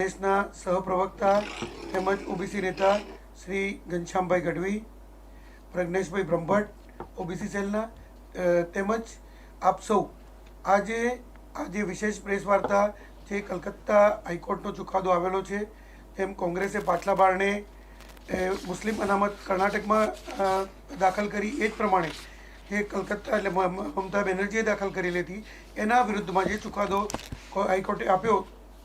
દેશના સહપ્રવક્તા તેમજ ઓબીસી નેતા શ્રી ઘનશ્યામભાઈ ગઢવી, પ્રજ્ઞેશભાઈ બ્રહ્મભટ્ટ, ઓબીસી સેલના તેમજ આપ સૌ આજે આજે વિશેષ પ્રેસ વાર્તા જે કલકત્તા હાઈકોર્ટનો ચુકાદો આવેલો છે, તેમ કોંગ્રેસે પાછલા બારણે મુસ્લિમ અનામત કર્ણાટકમાં દાખલ કરી એ જ પ્રમાણે જે કલકત્તા એટલે મમતા બેનર્જીએ દાખલ કરેલી હતી, એના વિરુદ્ધમાં જે ચુકાદો હાઈકોર્ટે આપ્યો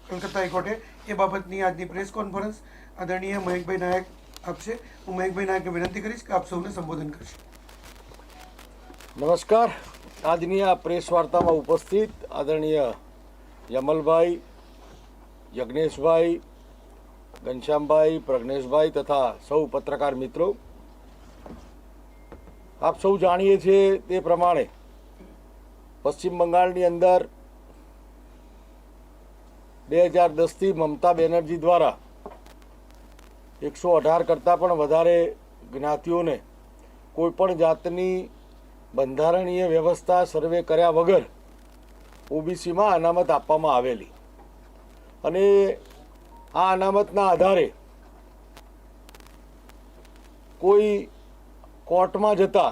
કલકત્તા હાઈકોર્ટે એ બાબતની આજની પ્રેસ કોન્ફરન્સ આદરણીય મયંકભાઈ નાયક આપશે. હું મયંકભાઈ નાયકને વિનંતી કરીશ કે આપ સૌને સંબોધન કરશે. નમસ્કાર. આજની આ પ્રેસ વાર્તામાં ઉપસ્થિત આદરણીય યમલભાઈ, યજ્ઞેશભાઈ, ઘનશ્યામભાઈ, પ્રજ્ઞેશભાઈ તથા સૌ પત્રકાર મિત્રો, આપ સૌ જાણીએ છીએ તે પ્રમાણે પશ્ચિમ બંગાળની અંદર બે હજાર દસથી મમતા બેનર્જી દ્વારા એકસો અઢાર કરતાં પણ વધારે જ્ઞાતિઓને કોઈપણ જાતની બંધારણીય વ્યવસ્થા સર્વે કર્યા વગર ઓબીસીમાં અનામત આપવામાં આવેલી. અને આ અનામતના આધારે કોઈ કોર્ટમાં જતા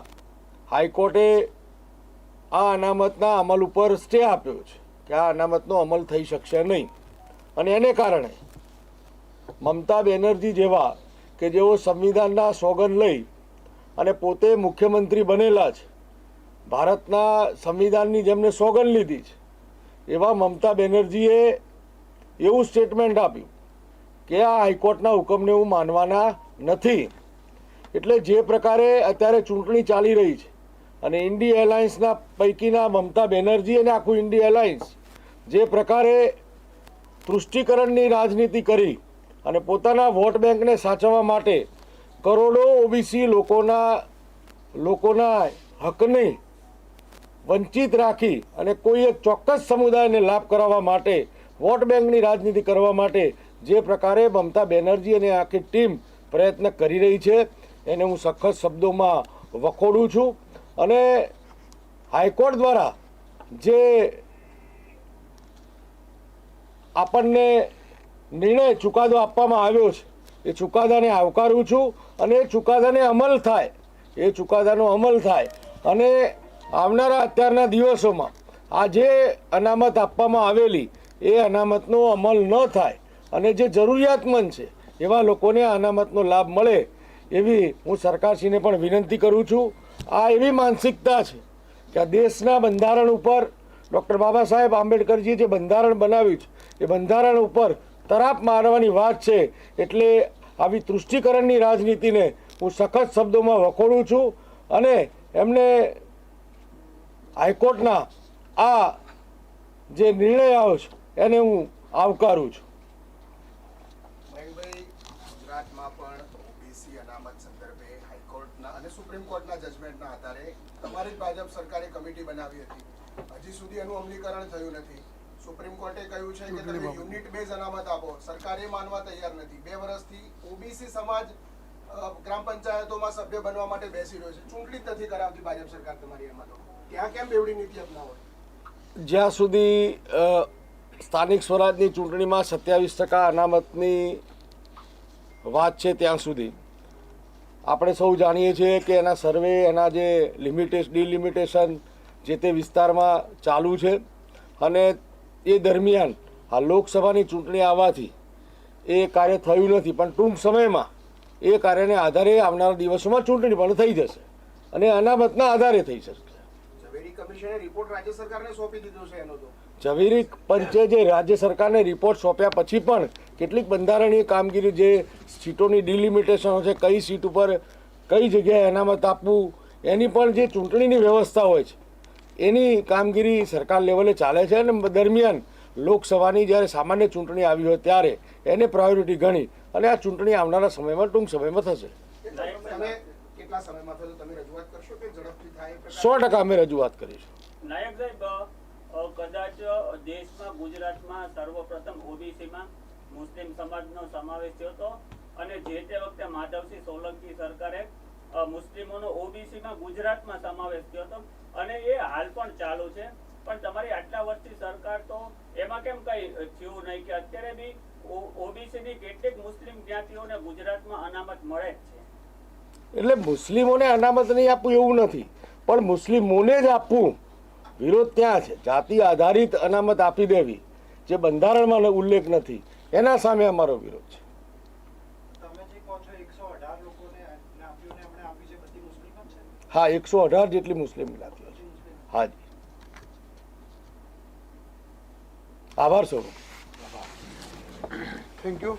હાઈકોર્ટે આ અનામતના અમલ ઉપર સ્ટે આપ્યો છે કે આ અનામતનો અમલ થઈ શકશે નહીં. અને એને કારણે મમતા બેનર્જી જેવા કે જેઓ સંવિધાનના સોગંદ લઈ અને પોતે મુખ્યમંત્રી બનેલા છે, ભારતના સંવિધાનની જેમને સોગંદ લીધી છે, એવા મમતા બેનર્જીએ એવું સ્ટેટમેન્ટ આપ્યું કે આ હાઈકોર્ટના હુકમને હું માનવાના નથી. એટલે જે પ્રકારે અત્યારે ચૂંટણી ચાલી રહી છે અને ઇન્ડી એરલાઇન્સના પૈકીના મમતા બેનર્જી અને આખું ઇન્ડી એરલાઇન્સ જે પ્રકારે તૃષ્ટિકરણની રાજનીતિ કરી અને પોતાના વોટ બેંકને સાચવવા માટે કરોડો ઓબીસી લોકોના લોકોના હકને વંચિત રાખી અને કોઈ એક ચોક્કસ સમુદાયને લાભ કરાવવા માટે, વોટ બેંકની રાજનીતિ કરવા માટે જે પ્રકારે મમતા બેનર્જી અને આખી ટીમ પ્રયત્ન કરી રહી છે, એને હું સખત શબ્દોમાં વખોડું છું. અને હાઈકોર્ટ દ્વારા જે આપણને નિર્ણય ચુકાદો આપવામાં આવ્યો છે. એ ચુકાદાને આવકારું છું અને એ ચુકાદાને અમલ થાય. એ ચુકાદાનો અમલ થાય. અને આવનારા અત્યારના દિવસોમાં આ જે અનામત આપવામાં આવેલી, એ અનામતનો અમલ ન થાય અને જે જરૂરિયાતમંદ છે, એવા લોકોને આ અનામતનો લાભ મળે, એવી હું સરકારશ્રીને પણ વિનંતી કરું છું. આ એવી માનસિકતા છે કે આ દેશના બંધારણ ઉપર ડૉક્ટર બાબા સાહેબ આંબેડકરજીએ જે બંધારણ બનાવ્યું છે, એ બંધારણ ઉપર તરાપ મારવાની વાત છે, એટલે આવી તૃષ્ટિકરણની રાજનીતિને હું સખત શબ્દોમાં વખોડું છું અને એમને હાઈકોર્ટના આ જે નિર્ણય આવ્યો છે, એને હું આવકારું છું. સુપ્રીમ કોર્ટના જજમેન્ટના આધારે તમારી ભાજપ સરકારે કમિટી બનાવી હતી. હજી સુધી એનું અમલીકરણ થયું નથી. સુપ્રીમ કોર્ટે કહ્યું છે કે તમે યુનિટ બેઝ અનામત આપો. સરકાર એ માનવા તૈયાર નથી. બે વર્ષથી ઓબીસી સમાજ ગ્રામ પંચાયતોમાં સભ્ય બનવા માટે બેસી રહ્યો છે. ચૂંટણી જ નથી કરાવતી ભાજપ સરકાર તમારી એમાં તો. ત્યાં કેમ બેવડી નીતિ અપનાવો? જ્યાં સુધી સ્થાનિક સ્વરાજની ચૂંટણીમાં સત્યાવીસ ટકા અનામતની વાત છે ત્યાં સુધી આપણે સૌ જાણીએ છીએ કે એના સર્વે એના જે લિમિટેશ ડિલિમિટેશન જે તે વિસ્તારમાં ચાલુ છે અને એ દરમિયાન આ લોકસભાની ચૂંટણી આવવાથી એ કાર્ય થયું નથી. પણ ટૂંક સમયમાં એ કાર્યને આધારે આવનારા દિવસોમાં ચૂંટણી પણ થઈ જશે અને અનામતના આધારે થઈ જશે ઝવેરી પંચે જે રાજ્ય સરકારને રિપોર્ટ સોંપ્યા પછી પણ કેટલીક બંધારણીય કામગીરી જે સીટોની ડિલિમિટેશનો છે કઈ સીટ ઉપર કઈ જગ્યાએ અનામત આપવું એની પણ જે ચૂંટણીની વ્યવસ્થા હોય છે એની કામગીરી સરકાર લેવલે ચાલે છે અને દરમિયાન લોકસભાની જ્યારે સામાન્ય ચૂંટણી આવી હોય ત્યારે એને પ્રાયોરિટી ગણી અને આ ચૂંટણી આવનારા સમયમાં ટૂંક સમયમાં થશે. તમે કેટલા સમયમાં થશે? તમે રજૂઆત કરશો કે ઝડપથી થાય એ પ્રકારે? સો ટકા અમે રજૂઆત કરીશું. નાયક સાહેબ કદાચ દેશમાં ગુજરાતમાં સર્વપ્રથમ ઓબીસીમાં મુસ્લિમ સમાજનો સમાવેશ થયો હતો અને જે તે વખતે માધવસિંહ સોલંકી સરકારે મુસ્લિમોનો ઓબીસીમાં ગુજરાતમાં સમાવેશ થયો હતો અને એ હાલ પણ ચાલુ છે. પણ તમારી આટલા વર્ષથી સરકાર તો એમાં કેમ કઈ થયું નહીં કે અત્યારે બી ઓબીસીની કેટલીક મુસ્લિમ જ્ઞાતિઓને ગુજરાતમાં અનામત મળે જ છે. એટલે મુસ્લિમોને અનામત નહીં આપવું એવું નથી. પણ મુસ્લિમોને જ આપવું. વિરોધ ત્યાં છે. જાતિ આધારિત અનામત આપી દેવી, જે બંધારણમાં ઉલ્લેખ નથી. એના સામે અમારો વિરોધ છે તમે જે કહો છો એકસો અઢાર લોકોને જ્ઞાતિઓને એમણે આપી છે બધી મુસ્લિમ જ છે હા એકસો અઢાર જેટલી મુસ્લિમ જ્ઞાતિઓ છે. હા આભાર સ્વરૂપ થેન્ક યુ